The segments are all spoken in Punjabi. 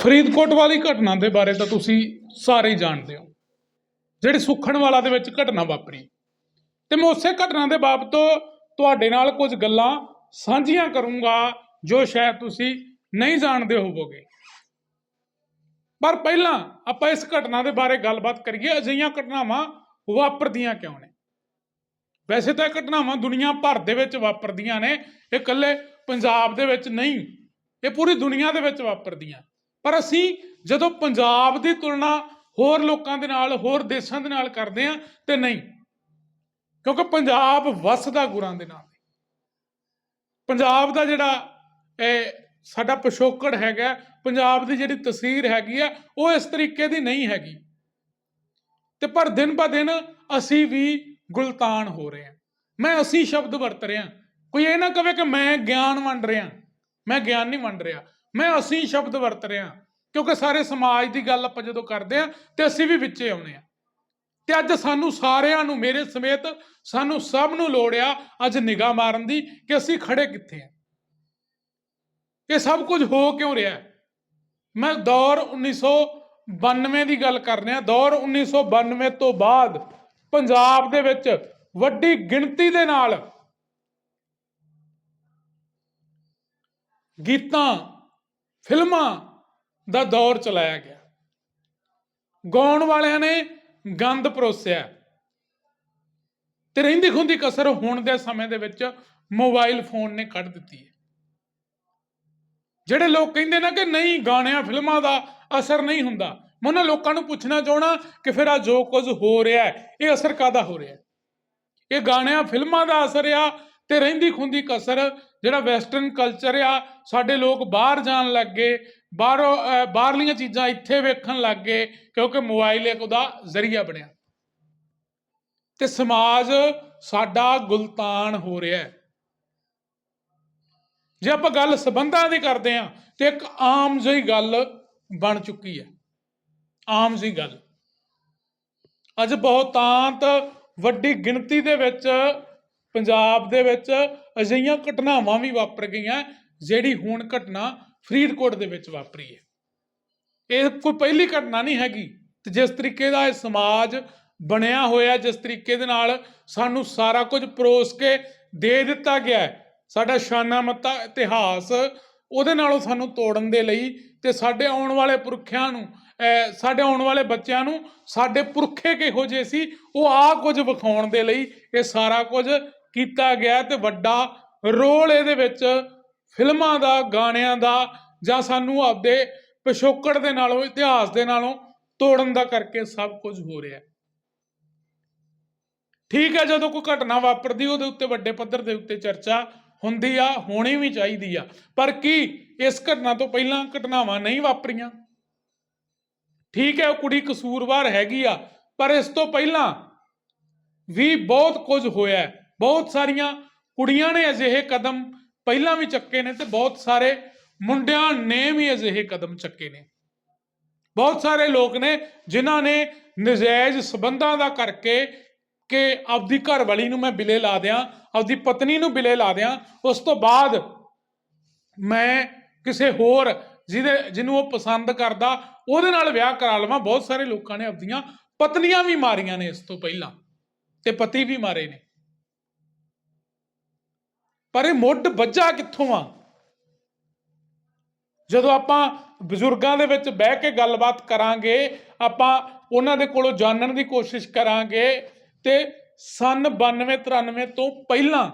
ਫਰੀਦਕੋਟ ਵਾਲੀ ਘਟਨਾ ਦੇ ਬਾਰੇ ਤਾਂ ਤੁਸੀਂ ਸਾਰੇ ਜਾਣਦੇ ਹੋ। ਜਿਹੜੀ ਸੁਖਣਵਾਲਾ ਦੇ ਵਿੱਚ ਘਟਨਾ ਵਾਪਰੀ। ਤੇ ਮੈਂ ਉਸੇ ਘਟਨਾ ਦੇ ਬਾਬਤ ਤੁਹਾਡੇ ਨਾਲ ਕੁਝ ਗੱਲਾਂ ਸਾਂਝੀਆਂ ਕਰੂੰਗਾ, ਜੋ ਸ਼ਾਇਦ ਤੁਸੀਂ ਨਹੀਂ ਜਾਣਦੇ ਹੋਵੋਗੇ। ਪਰ ਪਹਿਲਾਂ ਆਪਾਂ ਇਸ ਘਟਨਾ ਦੇ ਬਾਰੇ ਗੱਲਬਾਤ ਕਰੀਏ, ਅਜਿਹੀਆਂ ਘਟਨਾਵਾਂ ਵਾਪਰਦੀਆਂ ਕਿਉਂ ਨੇ? ਵੈਸੇ ਤਾਂ ਇਹ ਘਟਨਾਵਾਂ ਦੁਨੀਆ ਭਰ ਦੇ ਵਿੱਚ ਵਾਪਰਦੀਆਂ ਨੇ, ਇਹ ਇਕੱਲੇ ਪੰਜਾਬ ਦੇ ਵਿੱਚ ਨਹੀਂ, ਇਹ ਪੂਰੀ ਦੁਨੀਆ ਦੇ ਵਿੱਚ ਵਾਪਰਦੀਆਂ। ਪਰ ਅਸੀਂ ਜਦੋਂ ਪੰਜਾਬ ਦੀ ਤੁਲਨਾ ਹੋਰ ਲੋਕਾਂ ਦੇ ਨਾਲ, ਹੋਰ ਦੇਸ਼ਾਂ ਦੇ ਨਾਲ ਕਰਦੇ ਹਾਂ, ਤੇ ਨਹੀਂ। ਕਿਉਂਕਿ ਪੰਜਾਬ ਵਸਦਾ ਗੁਰਾਂ ਦੇ ਨਾਲ। ਪੰਜਾਬ ਦਾ ਜਿਹੜਾ, ਇਹ ਸਾਡਾ ਪਿਛੋਕੜ ਹੈਗਾ, ਪੰਜਾਬ ਦੀ ਜਿਹੜੀ ਤਸਵੀਰ ਹੈਗੀ ਆ, ਉਹ ਇਸ ਤਰੀਕੇ ਦੀ ਨਹੀਂ ਹੈਗੀ। ਤੇ ਪਰ ਦਿਨ ਬ ਦਿਨ ਅਸੀਂ ਵੀ ਗੁਲਤਾਨ ਹੋ ਰਹੇ ਹਾਂ। ਮੈਂ ਅਸੀਂ ਸ਼ਬਦ ਵਰਤ ਰਿਹਾ। ਕੋਈ ਇਹ ਨਾ ਕਵੇ ਕਿ ਮੈਂ ਗਿਆਨ ਵੰਡ ਰਿਹਾ। ਮੈਂ ਗਿਆਨ ਨਹੀਂ ਵੰਡ ਰਿਹਾ। ਮੈਂ ਅਸੀਂ ਸ਼ਬਦ ਵਰਤ ਰਿਹਾ ਕਿਉਂਕਿ ਸਾਰੇ ਸਮਾਜ ਦੀ ਗੱਲ ਆਪਾਂ ਜਦੋਂ ਕਰਦੇ ਆ ਤੇ ਅਸੀਂ ਵੀ ਵਿੱਚੇ ਆਉਨੇ ਆ ਤੇ ਅੱਜ ਸਾਨੂੰ ਸਾਰਿਆਂ ਨੂੰ ਮੇਰੇ ਸਮੇਤ ਸਾਨੂੰ ਸਭ ਨੂੰ ਲੋੜ ਆ ਅੱਜ ਨਿਗਾਹ ਮਾਰਨ ਦੀ ਕਿ ਅਸੀਂ ਖੜੇ ਕਿੱਥੇ ਆ ਇਹ ਸਭ ਕੁਝ ਹੋ ਕਿਉਂ ਰਿਹਾ ਮੈਂ ਦੌਰ 1992 ਦੀ ਗੱਲ ਕਰ ਰਿਹਾ। ਦੌਰ 1992 ਤੋਂ ਬਾਅਦ ਪੰਜਾਬ ਦੇ ਵਿੱਚ ਵੱਡੀ ਗਿਣਤੀ ਦੇ ਨਾਲ ਗੀਤਾਂ ਫਿਲਮਾਂ ਦਾ ਦੌਰ ਚਲਾਇਆ ਗਿਆ। ਗਾਉਣ ਵਾਲਿਆਂ ਨੇ ਗੰਦ ਪਰੋਸਿਆ। ਤੇ ਰਹਿੰਦੀ ਖੁੰਦੀ ਕਸਰ ਹੁਣ ਦੇ ਸਮੇਂ ਦੇ ਵਿੱਚ ਮੋਬਾਈਲ ਫੋਨ ਨੇ ਕੱਢ ਦਿੱਤੀ ਹੈ। ਜਿਹੜੇ ਲੋਕ ਕਹਿੰਦੇ ਨਾ ਕਿ ਨਹੀਂ, ਗਾਣਿਆਂ, ਫਿਲਮਾਂ ਦਾ ਅਸਰ ਨਹੀਂ ਹੁੰਦਾ। ਮੈਂ ਉਹਨਾਂ ਲੋਕਾਂ ਨੂੰ ਪੁੱਛਣਾ ਚਾਹਣਾ ਕਿ ਫਿਰ ਆ ਜੋ ਕੁਝ ਹੋ ਰਿਹਾ ਹੈ, ਇਹ ਅਸਰ ਕਾਦਾ ਹੋ ਰਿਹਾ ਹੈ? ਇਹ ਗਾਣਿਆਂ, ਫਿਲਮਾਂ ਦਾ ਅਸਰ ਆ ਤੇ ਰਹਿੰਦੀ ਖੁੰਦੀ ਕਸਰ ਜਿਹੜਾ ਵੈਸਟਰਨ ਕਲਚਰ ਆ, ਸਾਡੇ ਲੋਕ ਬਾਹਰ ਜਾਣ ਲੱਗ ਗਏ, ਬਾਹਰੋਂ ਬਾਹਰਲੀਆਂ ਚੀਜ਼ਾਂ ਇੱਥੇ ਵੇਖਣ ਲੱਗ ਗਏ, ਕਿਉਂਕਿ ਮੋਬਾਈਲ ਇੱਕ ਉਹਦਾ ਜ਼ਰੀਆ ਬਣਿਆ। ਤੇ ਸਮਾਜ ਸਾਡਾ ਗੁਲਤਾਨ ਹੋ ਰਿਹਾ ਹੈ। ਜੇ ਆਪਾਂ ਗੱਲ ਸਬੰਧਾਂ ਦੀ ਕਰਦੇ ਆ ਤੇ ਇੱਕ ਆਮ ਜਿਹੀ ਗੱਲ ਬਣ ਚੁੱਕੀ ਹੈ। ਆਮ ਜਿਹੀ ਗੱਲ। ਅੱਜ ਬਹੁਤਾਂਤ ਵੱਡੀ ਗਿਣਤੀ ਦੇ ਵਿੱਚ ਪੰਜਾਬ ਦੇ ਵਿੱਚ ਅਜਿਹੀਆਂ ਘਟਨਾਵਾਂ ਵੀ ਵਾਪਰ ਗਈਆਂ, ਜਿਹੜੀ ਹੁਣ ਘਟਨਾ ਫਰੀਦਕੋਟ ਦੇ ਵਿੱਚ ਵਾਪਰੀ ਹੈ। ਇਹ ਕੋਈ ਪਹਿਲੀ ਘਟਨਾ ਨਹੀਂ ਹੈਗੀ ਤੇ ਜਿਸ ਤਰੀਕੇ ਦਾ ਇਹ ਸਮਾਜ ਬਣਿਆ ਹੋਇਆ, ਜਿਸ ਤਰੀਕੇ ਦੇ ਨਾਲ ਸਾਨੂੰ ਸਾਰਾ ਕੁਝ ਪਰੋਸ ਕੇ ਦੇ ਦਿੱਤਾ ਗਿਆ ਸਾਡਾ ਸ਼ਾਨਾ ਮੱਤਾ ਇਤਿਹਾਸ ਉਹਦੇ ਨਾਲੋਂ ਸਾਨੂੰ ਤੋੜਨ ਦੇ ਲਈ ਤੇ ਸਾਡੇ ਆਉਣ ਵਾਲੇ ਪੁਰਖਿਆਂ ਨੂੰ ਸਾਡੇ ਆਉਣ ਵਾਲੇ ਬੱਚਿਆਂ ਨੂੰ ਸਾਡੇ ਪੁਰਖੇ ਕਿਹੋ ਜਿਹੇ ਸੀ, ਉਹ ਆ ਕੁਝ ਵਿਖਾਉਣ ਦੇ ਲਈ ਇਹ ਸਾਰਾ ਕੁਝ ਕੀਤਾ ਗਿਆ ਤੇ ਵੱਡਾ ਰੋਲ ਇਹਦੇ ਵਿੱਚ ਫਿਲਮਾਂ ਦਾ, ਗਾਣਿਆਂ ਦਾ ਜਾਂ ਸਾਨੂੰ ਆਪਦੇ ਪਿਛੋਕੜ ਦੇ ਨਾਲੋਂ, ਇਤਿਹਾਸ ਦੇ ਨਾਲੋਂ ਤੋੜਨ ਦਾ ਕਰਕੇ ਸਭ ਕੁਝ ਹੋ ਰਿਹਾ ਠੀਕ ਹੈ, ਜਦੋਂ ਕੋਈ ਘਟਨਾ ਵਾਪਰਦੀ ਉਹਦੇ ਉੱਤੇ ਵੱਡੇ ਪੱਧਰ ਦੇ ਉੱਤੇ ਚਰਚਾ ਹੁੰਦੀ ਆ, ਹੋਣੀ ਵੀ ਚਾਹੀਦੀ ਆ। ਪਰ ਕੀ ਇਸ ਘਟਨਾ ਤੋਂ ਪਹਿਲਾਂ ਘਟਨਾਵਾਂ ਨਹੀਂ ਵਾਪਰੀਆਂ? ਠੀਕ ਹੈ, ਉਹ ਕੁੜੀ ਕਸੂਰਵਾਰ ਹੈਗੀ ਆ, ਪਰ ਇਸ ਤੋਂ ਪਹਿਲਾਂ ਵੀ ਬਹੁਤ ਕੁਝ ਹੋਇਆ ਬਹੁਤ ਸਾਰੀਆਂ ਕੁੜੀਆਂ ਨੇ ਅਜਿਹੇ ਕਦਮ ਪਹਿਲਾਂ ਵੀ ਚੱਕੇ ਨੇ ਤੇ ਬਹੁਤ ਸਾਰੇ ਮੁੰਡਿਆਂ ਨੇ ਵੀ ਅਜਿਹੇ ਕਦਮ ਚੱਕੇ ਨੇ। ਬਹੁਤ ਸਾਰੇ ਲੋਕ ਨੇ ਜਿਨ੍ਹਾਂ ਨੇ ਨਜਾਇਜ਼ ਸਬੰਧਾਂ ਦਾ ਕਰਕੇ ਕਿ ਆਪਦੀ ਘਰਵਾਲੀ ਨੂੰ ਮੈਂ ਬਿਲੇ ਲਾ ਦਿਆਂ, ਆਪਦੀ ਪਤਨੀ ਨੂੰ ਬਿਲੇ ਲਾ ਦਿਆਂ, ਉਸ ਤੋਂ ਬਾਅਦ ਮੈਂ ਕਿਸੇ ਹੋਰ ਜਿਹਦੇ, ਜਿਹਨੂੰ ਉਹ ਪਸੰਦ ਕਰਦਾ, ਉਹਦੇ ਨਾਲ ਵਿਆਹ ਕਰਾ ਲਵਾਂ। ਬਹੁਤ ਸਾਰੇ ਲੋਕਾਂ ਨੇ ਆਪਦੀਆਂ ਪਤਨੀਆਂ ਵੀ ਮਾਰੀਆਂ ਨੇ ਇਸ ਤੋਂ ਪਹਿਲਾਂ ਤੇ ਪਤੀ ਵੀ ਮਾਰੇ ਨੇ। ਪਰ ਇਹ ਮੁੱਢ ਵੱਜਾ ਕਿੱਥੋਂ ਆ? ਜਦੋਂ ਆਪਾਂ ਬਜ਼ੁਰਗਾਂ ਦੇ ਵਿੱਚ ਬਹਿ ਕੇ ਗੱਲਬਾਤ ਕਰਾਂਗੇ, ਆਪਾਂ ਉਹਨਾਂ ਦੇ ਕੋਲੋਂ ਜਾਣਨ ਦੀ ਕੋਸ਼ਿਸ਼ ਕਰਾਂਗੇ, ਤੇ ਸਨ 92 93 ਤੋਂ ਪਹਿਲਾਂ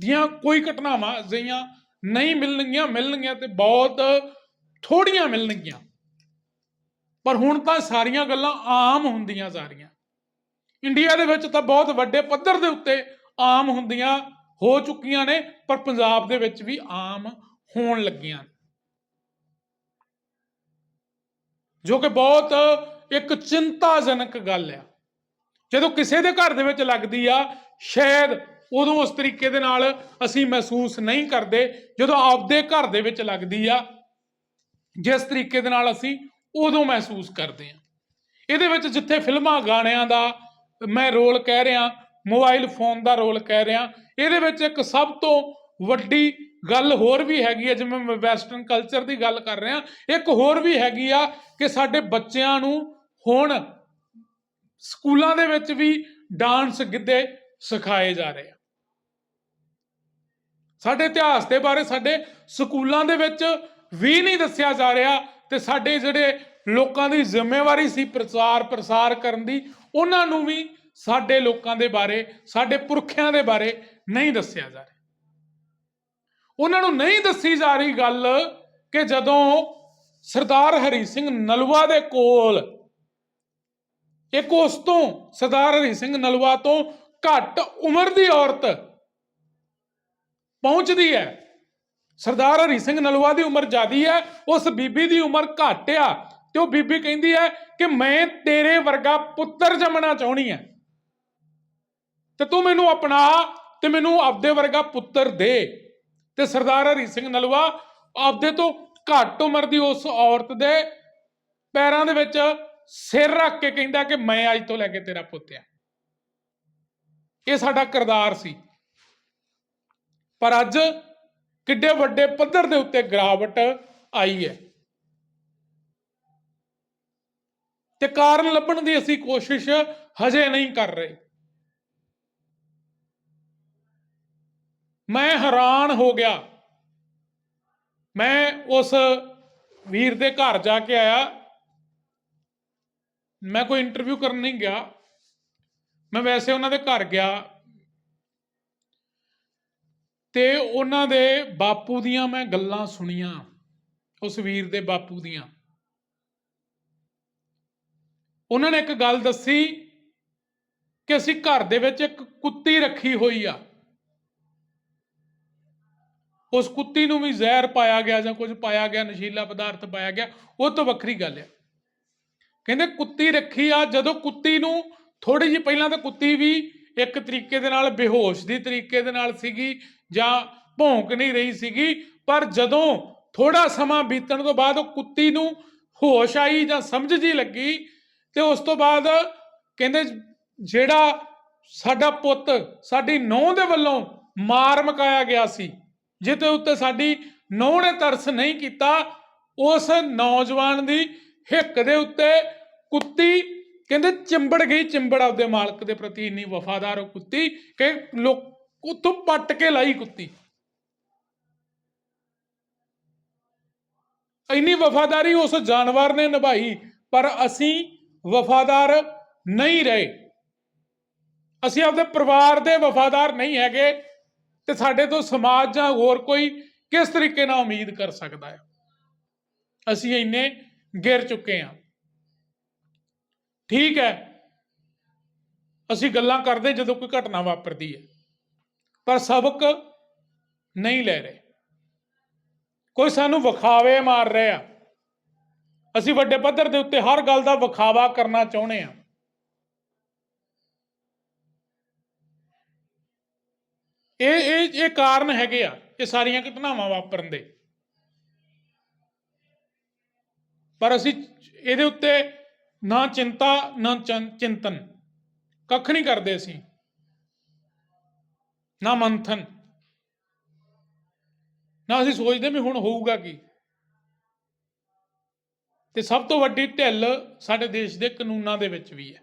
ਦੀਆਂ ਕੋਈ ਘਟਨਾਵਾਂ ਅਜਿਹੀਆਂ ਨਹੀਂ ਮਿਲਣਗੀਆਂ ਮਿਲਣਗੀਆਂ ਤੇ ਬਹੁਤ ਥੋੜੀਆਂ ਮਿਲਣਗੀਆਂ। ਪਰ ਹੁਣ ਤਾਂ ਸਾਰੀਆਂ ਗੱਲਾਂ ਆਮ ਹੁੰਦੀਆਂ ਜਾ ਰਹੀਆਂ। ਇੰਡੀਆ ਦੇ ਵਿੱਚ ਤਾਂ ਬਹੁਤ ਵੱਡੇ ਪੱਧਰ ਦੇ ਉੱਤੇ ਆਮ ਹੁੰਦੀਆਂ ਹੋ ਚੁੱਕੀਆਂ ਨੇ, ਪਰ ਪੰਜਾਬ ਦੇ ਵਿੱਚ ਵੀ ਆਮ ਹੋਣ ਲੱਗੀਆਂ ਜੋ ਕਿ ਬਹੁਤ ਇੱਕ ਚਿੰਤਾਜਨਕ ਗੱਲ ਆ। ਜਦੋਂ ਕਿਸੇ ਦੇ ਘਰ ਦੇ ਵਿੱਚ ਲੱਗਦੀ ਆ, ਸ਼ਾਇਦ ਉਦੋਂ ਉਸ ਤਰੀਕੇ ਦੇ ਨਾਲ ਅਸੀਂ ਮਹਿਸੂਸ ਨਹੀਂ ਕਰਦੇ, ਜਦੋਂ ਆਪਦੇ ਘਰ ਦੇ ਵਿੱਚ ਲੱਗਦੀ ਆ, ਜਿਸ ਤਰੀਕੇ ਦੇ ਨਾਲ ਅਸੀਂ ਉਦੋਂ ਮਹਿਸੂਸ ਕਰਦੇ ਹਾਂ ਇਹਦੇ ਵਿੱਚ ਜਿੱਥੇ ਫਿਲਮਾਂ ਗਾਣਿਆਂ ਦਾ ਮੈਂ ਰੋਲ ਕਹਿ ਰਿਹਾ, ਮੋਬਾਈਲ ਫੋਨ ਦਾ ਰੋਲ ਕਹਿ ਰਿਹਾ ਇਹਦੇ ਵਿੱਚ ਇੱਕ ਸਭ ਤੋਂ ਵੱਡੀ ਗੱਲ ਹੋਰ ਵੀ ਹੈਗੀ ਹੈ ਜਿਵੇਂ ਮੈਂ ਵੈਸਟਰਨ ਕਲਚਰ ਦੀ ਗੱਲ ਕਰ ਰਿਹਾ, ਇੱਕ ਹੋਰ ਵੀ ਹੈਗੀ ਆ ਕਿ ਸਾਡੇ ਬੱਚਿਆਂ ਨੂੰ ਹੁਣ ਸਕੂਲਾਂ ਦੇ ਵਿੱਚ ਵੀ ਡਾਂਸ ਗਿੱਧੇ ਸਿਖਾਏ ਜਾ ਰਹੇ ਆ। ਸਾਡੇ ਇਤਿਹਾਸ ਦੇ ਬਾਰੇ ਸਾਡੇ ਸਕੂਲਾਂ ਦੇ ਵਿੱਚ ਵੀ ਨਹੀਂ ਦੱਸਿਆ ਜਾ ਰਿਹਾ ਤੇ ਸਾਡੇ ਜਿਹੜੇ ਲੋਕਾਂ ਦੀ ਜ਼ਿੰਮੇਵਾਰੀ ਸੀ ਪ੍ਰਚਾਰ ਪ੍ਰਸਾਰ ਕਰਨ ਦੀ, ਉਹਨਾਂ ਨੂੰ ਵੀ ਸਾਡੇ ਲੋਕਾਂ ਦੇ ਬਾਰੇ, ਸਾਡੇ ਪੁਰਖਿਆਂ ਦੇ ਬਾਰੇ ਨਹੀਂ ਦੱਸਿਆ ਜਾ ਰਿਹਾ। ਉਹਨਾਂ ਨੂੰ ਨਹੀਂ ਦੱਸੀ ਜਾ ਰਹੀ ਗੱਲ ਕਿ ਜਦੋਂ ਸਰਦਾਰ ਹਰੀ ਸਿੰਘ ਨਲਵਾ ਦੇ ਕੋਲ, ਇੱਕ ਉਸ ਤੋਂ ਸਰਦਾਰ ਹਰੀ ਸਿੰਘ ਨਲਵਾ ਤੋਂ ਘੱਟ ਉਮਰ ਦੀ ਔਰਤ ਪਹੁੰਚਦੀ ਹੈ, ਸਰਦਾਰ ਹਰੀ ਸਿੰਘ ਨਲਵਾ ਦੀ ਉਮਰ ਜ਼ਿਆਦੀ ਹੈ, ਉਸ ਬੀਬੀ ਦੀ ਉਮਰ ਘੱਟ ਆ, ਤੇ ਉਹ ਬੀਬੀ ਕਹਿੰਦੀ ਹੈ ਕਿ ਮੈਂ ਤੇਰੇ ਵਰਗਾ ਪੁੱਤਰ ਜੰਮਣਾ ਚਾਹਣੀ ਹੈ। ਤੇ ਤੂੰ ਮੈਨੂੰ ਆਪਣਾ ਤੇ ਮੈਨੂੰ ਆਪਦੇ ਵਰਗਾ ਪੁੱਤਰ ਦੇ। ਤੇ ਸਰਦਾਰ ਹਰੀ ਸਿੰਘ ਨਲਵਾ ਆਪਦੇ ਤੋਂ ਘੱਟ ਉਮਰ ਦੀ ਉਸ ਔਰਤ ਦੇ ਪੈਰਾਂ ਦੇ ਵਿੱਚ ਸਿਰ ਰੱਖ ਕੇ ਕਹਿੰਦਾ ਕਿ ਮੈਂ ਅੱਜ ਤੋਂ ਲੈ ਕੇ ਤੇਰਾ ਪੁੱਤ ਆ। ਇਹ ਸਾਡਾ ਕਿਰਦਾਰ ਸੀ। ਪਰ ਅੱਜ ਕਿੱਡੇ ਵੱਡੇ ਪੱਧਰ ਦੇ ਉੱਤੇ ਗਿਰਾਵਟ ਆਈ ਹੈ। ਤੇ ਕਾਰਨ ਲੱਭਣ ਦੀ ਅਸੀਂ ਕੋਸ਼ਿਸ਼ ਹਜੇ ਨਹੀਂ ਕਰ ਰਹੇ। ਮੈਂ ਹੈਰਾਨ ਹੋ ਗਿਆ। ਮੈਂ ਉਸ ਵੀਰ ਦੇ ਘਰ ਜਾ ਕੇ ਆਇਆ। ਮੈਂ ਕੋਈ ਇੰਟਰਵਿਊ ਕਰਨ ਨਹੀਂ ਗਿਆ। ਮੈਂ ਵੈਸੇ ਉਹਨਾਂ ਦੇ ਘਰ ਗਿਆ। ਤੇ ਉਹਨਾਂ ਦੇ ਬਾਪੂ ਦੀਆਂ ਮੈਂ ਗੱਲਾਂ ਸੁਣੀਆਂ। ਉਸ ਵੀਰ ਦੇ ਬਾਪੂ ਦੀਆਂ। ਉਹਨਾਂ ਨੇ ਇੱਕ ਗੱਲ ਦੱਸੀ ਕਿ ਅਸੀਂ ਘਰ ਦੇ ਵਿੱਚ ਇੱਕ ਕੁੱਤੀ ਰੱਖੀ ਹੋਈ ਆ। ਉਸ ਕੁੱਤੀ ਨੂੰ ਵੀ ਜ਼ਹਿਰ ਪਾਇਆ ਗਿਆ ਜਾਂ ਕੁਝ ਪਾਇਆ ਗਿਆ, ਨਸ਼ੀਲਾ ਪਦਾਰਥ ਪਾਇਆ ਗਿਆ, ਉਹ ਤੋਂ ਵੱਖਰੀ ਗੱਲ ਹੈ ਕਹਿੰਦੇ ਕੁੱਤੀ ਰੱਖੀ ਆ, ਜਦੋਂ ਕੁੱਤੀ ਨੂੰ ਥੋੜੀ ਜਿਹੀ ਪਹਿਲਾਂ ਤਾਂ ਕੁੱਤੀ ਵੀ ਇੱਕ ਤਰੀਕੇ ਦੇ ਨਾਲ ਬੇਹੋਸ਼ ਦੀ ਤਰੀਕੇ ਦੇ ਨਾਲ ਸੀਗੀ ਜਾਂ ਭੌਂਕ ਨਹੀਂ ਰਹੀ ਸੀਗੀ, ਪਰ ਜਦੋਂ ਥੋੜਾ ਸਮਾਂ ਬੀਤਣ ਤੋਂ ਬਾਅਦ ਉਹ ਕੁੱਤੀ ਨੂੰ ਹੋਸ਼ ਆਈ ਜਾਂ ਸਮਝ ਜੀ ਲੱਗੀ ਤੇ ਉਸ ਤੋਂ ਬਾਅਦ ਕਹਿੰਦੇ ਜਿਹੜਾ ਸਾਡਾ ਪੁੱਤ, ਸਾਡੀ ਨੌਂ ਦੇ ਵੱਲੋਂ ਮਾਰ ਮਕਾਇਆ ਗਿਆ ਸੀ। ਜਿਹਦੇ ਉੱਤੇ ਸਾਡੀ ਨੌਂ ਨੇ ਤਰਸ ਨਹੀਂ ਕੀਤਾ, ਉਸ ਨੌਜਵਾਨ ਦੀ ਹਿੱਕ ਦੇ ਉੱਤੇ ਕੁੱਤੀ, ਕਹਿੰਦੇ ਚਿੰਬੜ ਗਈ, ਚਿੰਬੜ ਆਪਦੇ ਮਾਲਕ ਦੇ ਪ੍ਰਤੀ ਇੰਨੀ ਵਫਾਦਾਰ ਉਹ ਕੁੱਤੀ ਕਿ ਲੋਕ ਉੱਥੋਂ ਪੱਟ ਕੇ ਲਾਈ ਕੁੱਤੀ। ਇੰਨੀ ਵਫਾਦਾਰੀ ਉਸ ਜਾਨਵਰ ਨੇ ਨਿਭਾਈ, ਪਰ ਅਸੀਂ ਵਫਾਦਾਰ ਨਹੀਂ ਰਹੇ। ਅਸੀਂ ਆਪਦੇ ਪਰਿਵਾਰ ਦੇ ਵਫਾਦਾਰ ਨਹੀਂ ਹੈਗੇ। ਤੇ ਸਾਡੇ ਤੋਂ ਸਮਾਜ ਜਾਂ ਹੋਰ ਕੋਈ ਕਿਸ ਤਰੀਕੇ ਨਾਲ ਉਮੀਦ ਕਰ ਸਕਦਾ ਹੈ? ਅਸੀਂ ਇੰਨੇ ਗਿਰ ਚੁੱਕੇ ਹਾਂ। ਠੀਕ ਹੈ। ਅਸੀਂ ਗੱਲਾਂ ਕਰਦੇ ਜਦੋਂ ਕੋਈ ਘਟਨਾ ਵਾਪਰਦੀ ਹੈ। ਪਰ ਸਬਕ ਨਹੀਂ ਲੈ ਰਹੇ। ਕੋਈ ਸਾਨੂੰ ਵਿਖਾਵੇ ਮਾਰ ਰਿਹਾ। ਅਸੀਂ ਵੱਡੇ ਪੱਧਰ ਦੇ ਉੱਤੇ ਹਰ ਗੱਲ ਦਾ ਵਿਖਾਵਾ ਕਰਨਾ ਚਾਹੁੰਦੇ ਹਾਂ। ਇਹ ਇਹ ਇਹ ਕਾਰਨ ਹੈਗੇ ਆ ਇਹ ਸਾਰੀਆਂ ਘਟਨਾਵਾਂ ਵਾਪਰਨ ਦੇ। ਪਰ ਅਸੀਂ ਇਹਦੇ ਉੱਤੇ ਨਾ ਚਿੰਤਾ, ਨਾ ਚਿੰਤਨ। ਕੱਖ ਨਹੀਂ ਕਰਦੇ ਅਸੀਂ। ਨਾ ਮੰਥਨ। ਨਾ ਅਸੀਂ ਸੋਚਦੇ ਵੀ ਹੁਣ ਹੋਊਗਾ ਕੀ। ਤੇ ਸਭ ਤੋਂ ਵੱਡੀ ਢਿੱਲ ਸਾਡੇ ਦੇਸ਼ ਦੇ ਕਾਨੂੰਨਾਂ ਦੇ ਵਿੱਚ ਵੀ ਹੈ।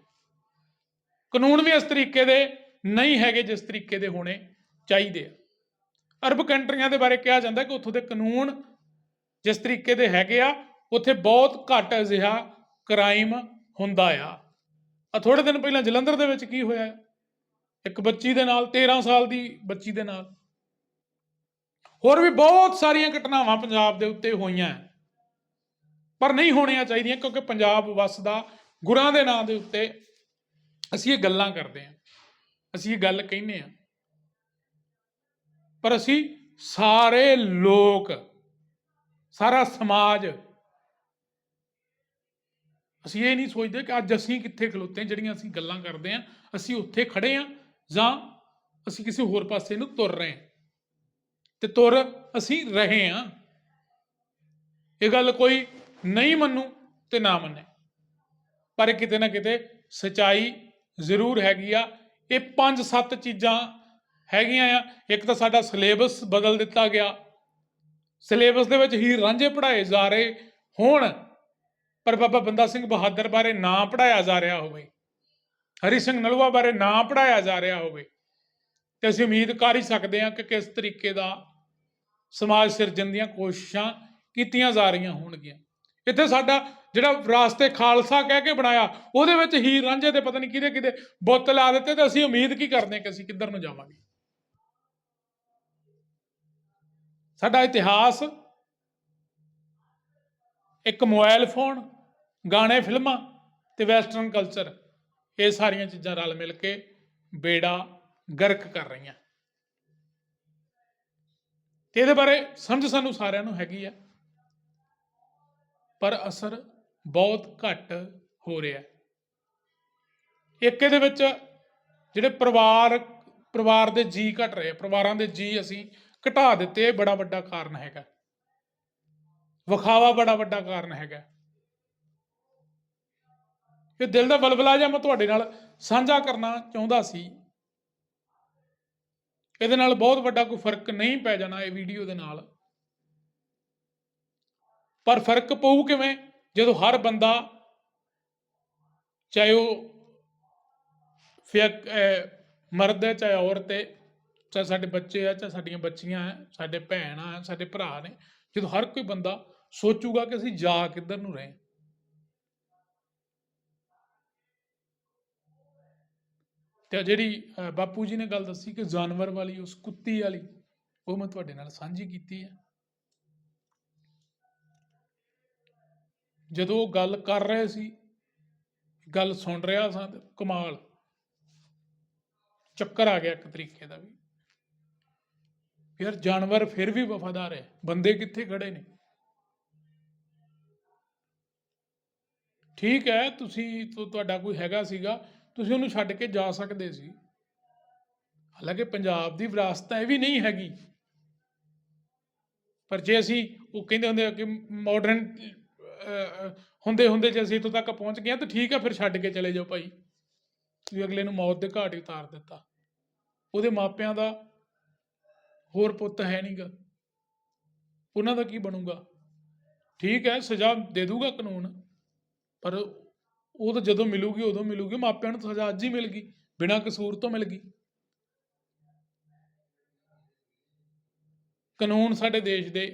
ਕਾਨੂੰਨ ਵੀ ਇਸ ਤਰੀਕੇ ਦੇ ਨਹੀਂ ਹੈਗੇ ਜਿਸ ਤਰੀਕੇ ਦੇ ਹੋਣੇ। ਚਾਹੀਦੇ ਆ। ਅਰਬ ਕੰਟਰੀਆਂ ਦੇ ਬਾਰੇ ਕਿਹਾ ਜਾਂਦਾ ਕਿ ਉੱਥੋਂ ਦੇ ਕਾਨੂੰਨ ਜਿਸ ਤਰੀਕੇ ਦੇ ਹੈਗੇ ਆ, ਉੱਥੇ ਬਹੁਤ ਘੱਟ ਅਜਿਹਾ ਕ੍ਰਾਈਮ ਹੁੰਦਾ ਆ। ਆ ਥੋੜੇ ਦਿਨ ਪਹਿਲਾਂ ਜਲੰਧਰ ਦੇ ਵਿੱਚ ਕੀ ਹੋਇਆ ਇੱਕ ਬੱਚੀ ਦੇ ਨਾਲ 13 ਸਾਲ ਦੀ ਬੱਚੀ ਦੇ ਨਾਲ। ਹੋਰ ਵੀ ਬਹੁਤ ਸਾਰੀਆਂ ਘਟਨਾਵਾਂ ਪੰਜਾਬ ਦੇ ਉੱਤੇ ਹੋਈਆਂ ਪਰ ਨਹੀਂ ਹੋਣੀਆਂ ਚਾਹੀਦੀਆਂ ਕਿਉਂਕਿ ਪੰਜਾਬ ਵਸਦਾ ਗੁਰਾਂ ਦੇ ਨਾਂ ਦੇ ਉੱਤੇ ਅਸੀਂ ਇਹ ਗੱਲਾਂ ਕਰਦੇ ਹਾਂ। ਅਸੀਂ ਇਹ ਗੱਲ ਕਹਿੰਦੇ ਹਾਂ। ਪਰ ਅਸੀਂ ਸਾਰੇ ਲੋਕ, ਸਾਰਾ ਸਮਾਜ, ਅਸੀਂ ਇਹ ਨਹੀਂ ਸੋਚਦੇ ਕਿ ਅੱਜ ਅਸੀਂ ਕਿੱਥੇ ਖਲੋਤੇ ਜਿਹੜੀਆਂ ਅਸੀਂ ਗੱਲਾਂ ਕਰਦੇ ਹਾਂ, ਅਸੀਂ ਉੱਥੇ ਖੜੇ ਹਾਂ ਜਾਂ ਅਸੀਂ ਕਿਸੇ ਹੋਰ ਪਾਸੇ ਨੂੰ ਤੁਰ ਰਹੇ ਹਾਂ। ਤੇ ਤੁਰ ਅਸੀਂ ਰਹੇ ਹਾਂ। ਇਹ ਗੱਲ ਕੋਈ ਨਹੀਂ ਮੰਨੂ ਤੇ ਨਾ ਮੰਨੇ। ਪਰ ਇਹ ਕਿਤੇ ਨਾ ਕਿਤੇ ਸਚਾਈ ਜ਼ਰੂਰ ਹੈਗੀ ਆ। ਇਹ ਪੰਜ ਸੱਤ ਚੀਜ਼ਾਂ ਹੈਗੀਆਂ ਆ। ਇੱਕ ਤਾਂ ਸਾਡਾ ਸਿਲੇਬਸ ਬਦਲ ਦਿੱਤਾ ਗਿਆ। ਸਿਲੇਬਸ ਦੇ ਵਿੱਚ ਹੀਰ ਰਾਂਝੇ ਪੜ੍ਹਾਏ ਜਾ ਰਹੇ ਹੋਣ, ਪਰ ਬਾਬਾ ਬੰਦਾ ਸਿੰਘ ਬਹਾਦਰ ਬਾਰੇ ਨਾ ਪੜ੍ਹਾਇਆ ਜਾ ਰਿਹਾ ਹੋਵੇ, ਹਰੀ ਸਿੰਘ ਨਲੂਆ ਬਾਰੇ ਨਾ ਪੜ੍ਹਾਇਆ ਜਾ ਰਿਹਾ ਹੋਵੇ, ਤੇ ਅਸੀਂ ਉਮੀਦ ਕਰ ਹੀ ਸਕਦੇ ਹਾਂ ਕਿ ਕਿਸ ਤਰੀਕੇ ਦਾ ਸਮਾਜ ਸਿਰਜਣ ਦੀਆਂ ਕੋਸ਼ਿਸ਼ਾਂ ਕੀਤੀਆਂ ਜਾ ਰਹੀਆਂ ਹੋਣਗੀਆਂ। ਇੱਥੇ ਸਾਡਾ ਜਿਹੜਾ ਵਿਰਾਸਤੇ ਖਾਲਸਾ ਕਹਿ ਕੇ ਬਣਾਇਆ, ਉਹਦੇ ਵਿੱਚ ਹੀਰ ਰਾਂਝੇ ਤੇ ਪਤਾ ਨਹੀਂ ਕਿਹਦੇ ਕਿਹਦੇ ਬੁੱਤ ਲਾ ਦਿੱਤੇ ਤੇ ਅਸੀਂ ਉਮੀਦ ਕੀ ਕਰਦੇ ਹਾਂ ਕਿ ਅਸੀਂ ਕਿੱਧਰ ਨੂੰ ਜਾਵਾਂਗੇ। ਸਾਡਾ ਇਤਿਹਾਸ ਇੱਕ ਮੋਬਾਈਲ ਫੋਨ ਗਾਣੇ ਫਿਲਮਾਂ ਤੇ ਵੈਸਟਰਨ ਕਲਚਰ ਇਹ ਸਾਰੀਆਂ ਚੀਜ਼ਾਂ ਰਲ ਮਿਲ ਕੇ ਬੇੜਾ ਗਰਕ ਕਰ ਰਹੀਆਂ। ਤੇ ਇਹਦੇ ਬਾਰੇ ਸਮਝ ਸਾਨੂੰ ਸਾਰਿਆਂ ਨੂੰ ਹੈਗੀ ਆ ਪਰ ਅਸਰ ਬਹੁਤ ਘੱਟ ਹੋ ਰਿਹਾ। ਇੱਕ ਇਹਦੇ ਵਿੱਚ ਜਿਹੜੇ ਪਰਿਵਾਰ ਪਰਿਵਾਰ ਦੇ ਜੀ ਘਟ ਰਹੇ ਆ, ਪਰਿਵਾਰਾਂ ਦੇ ਜੀ ਅਸੀਂ ਘਟਾ ਦਿੱਤੇ, ਇਹ ਬੜਾ ਵੱਡਾ ਕਾਰਨ ਹੈਗਾ। ਵਿਖਾਵਾ ਬੜਾ ਵੱਡਾ ਕਾਰਨ ਹੈਗਾ। ਇਹ ਦਿਲ ਦਾ ਬਲਬਲਾ ਜਿਹਾ ਮੈਂ ਤੁਹਾਡੇ ਨਾਲ ਸਾਂਝਾ ਕਰਨਾ ਚਾਹੁੰਦਾ ਸੀ। ਇਹਦੇ ਨਾਲ ਬਹੁਤ ਵੱਡਾ ਕੋਈ ਫ਼ਰਕ ਨਹੀਂ ਪੈ ਜਾਣਾ ਇਹ ਵੀਡੀਓ ਦੇ ਨਾਲ। ਪਰ ਫ਼ਰਕ ਪਊ ਕਿਵੇਂ? ਜਦੋਂ ਹਰ ਬੰਦਾ ਚਾਹੇ ਉਹ ਫਿਕ ਮਰਦ ਹੈ, ਚਾਹੇ ਔਰਤ ਹੈ ਚਾਹੇ ਸਾਡੇ ਬੱਚੇ ਆ, ਚਾਹੇ ਸਾਡੀਆਂ ਬੱਚੀਆਂ ਆ, ਸਾਡੇ ਭੈਣ ਆ, ਸਾਡੇ ਭਰਾ ਨੇ, ਜਦੋਂ ਹਰ ਕੋਈ ਬੰਦਾ ਸੋਚੂਗਾ ਕਿ ਅਸੀਂ ਜਾ ਕਿੱਧਰ ਨੂੰ ਰਹੇ ਤੇ ਜਿਹੜੀ ਬਾਪੂ ਜੀ ਨੇ ਗੱਲ ਦੱਸੀ ਕਿ ਜਾਨਵਰ ਵਾਲੀ, ਉਸ ਕੁੱਤੀ ਵਾਲੀ, ਉਹ ਮੈਂ ਤੁਹਾਡੇ ਨਾਲ ਸਾਂਝੀ ਕੀਤੀ ਹੈ। ਜਦੋਂ ਉਹ ਗੱਲ ਕਰ ਰਹੇ ਸੀ, ਗੱਲ ਸੁਣ ਰਿਹਾ ਸਾਂ ਤੇ ਕਮਾਲ, ਚੱਕਰ ਆ ਗਿਆ ਇੱਕ ਤਰੀਕੇ ਦਾ ਵੀ। ਫਿਰ ਜਾਨਵਰ ਫਿਰ ਵੀ ਵਫਾਦਾਰ ਹੈ। ਬੰਦੇ ਕਿੱਥੇ ਖੜੇ ਨੇ? ਠੀਕ ਹੈ, ਤੁਸੀਂ ਤੁਹਾਡਾ ਕੋਈ ਹੈਗਾ ਸੀਗਾ, ਤੁਸੀਂ ਉਹਨੂੰ ਛੱਡ ਕੇ ਜਾ ਸਕਦੇ ਸੀ। ਹਾਲਾਂਕਿ ਪੰਜਾਬ ਦੀ ਵਿਰਾਸਤ ਇਹ ਵੀ ਨਹੀਂ ਹੈਗੀ। ਪਰ ਜੇ ਅਸੀਂ ਉਹ ਕਹਿੰਦੇ ਹੁੰਦੇ ਆ ਕਿ ਮਾਡਰਨ ਹੁੰਦੇ ਹੁੰਦੇ ਜੇ ਅਸੀਂ ਇੱਥੋਂ ਤੱਕ ਪਹੁੰਚ ਗਏ ਤਾਂ ਠੀਕ ਹੈ ਫਿਰ ਛੱਡ ਕੇ ਚਲੇ ਜਾਓ ਭਾਈ। ਤੁਸੀਂ ਅਗਲੇ ਨੂੰ ਮੌਤ ਦੇ ਘਾਟ ਹੀ ਉਤਾਰ ਦਿੱਤਾ। ਉਹਦੇ ਮਾਪਿਆਂ ਦਾ ਹੋਰ ਪੁੱਤ ਹੈ ਨਹੀਂਗਾ ਉਹਨਾਂ ਦਾ ਕੀ ਬਣੂਗਾ? ਠੀਕ ਹੈ, ਸਜ਼ਾ ਦੇ ਦੂਗਾ ਕਾਨੂੰਨ, ਪਰ ਉਹ ਤਾਂ ਜਦੋਂ ਮਿਲੂਗੀ, ਉਦੋਂ ਮਿਲੂਗੀ। ਮਾਪਿਆਂ ਨੂੰ ਸਜ਼ਾ ਅੱਜ ਹੀ ਮਿਲ ਗਈ, ਬਿਨਾਂ ਕਸੂਰ ਤੋਂ ਮਿਲ ਗਈ। ਕਾਨੂੰਨ ਸਾਡੇ ਦੇਸ਼ ਦੇ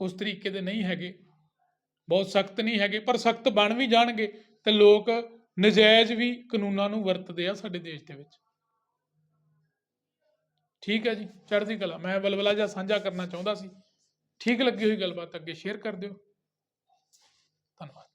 ਉਸ ਤਰੀਕੇ ਦੇ ਨਹੀਂ ਹੈਗੇ। ਬਹੁਤ ਸਖਤ ਨਹੀਂ ਹੈਗੇ, ਪਰ ਸਖਤ ਬਣ ਵੀ ਜਾਣਗੇ ਤੇ ਲੋਕ ਨਜਾਇਜ਼ ਵੀ ਕਾਨੂੰਨਾਂ ਨੂੰ ਵਰਤਦੇ ਆ ਸਾਡੇ ਦੇਸ਼ ਦੇ ਵਿੱਚ। ਠੀਕ ਹੈ ਜੀ, ਚੜ੍ਹਦੀ ਕਲਾ। ਮੈਂ ਬਲਬਲਾ ਜਿਹਾ ਸਾਂਝਾ ਕਰਨਾ ਚਾਹੁੰਦਾ ਸੀ। ਠੀਕ ਲੱਗੀ ਹੋਈ ਗੱਲਬਾਤ, ਅੱਗੇ ਸ਼ੇਅਰ ਕਰ ਦਿਓ। ਧੰਨਵਾਦ।